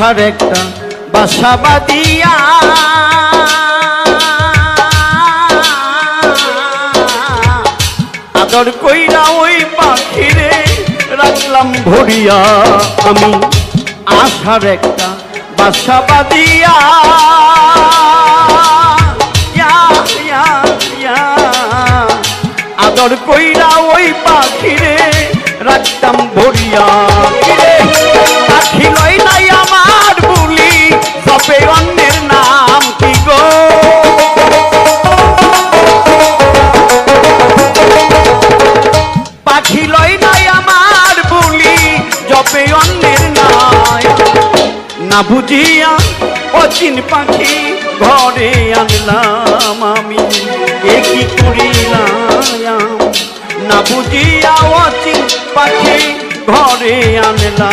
আশার একটা, বাসা বাদিয়া আদর কইরা ওই পাখিরে রাখলাম ভরিয়া আমি। আশার একটা, বাসা বাদিয়া। আদর কইরা ওই পাখিরে রাখতাম ভরিয়া পাখি লয় নাই আমার বলি জপে অন্যের নাই। না বুঝিয়া অচিন পাখি ঘরে আনলাম আমি, এ কি করিলাম? না বুঝিয়া অচিন পাখি ঘরে আনলাম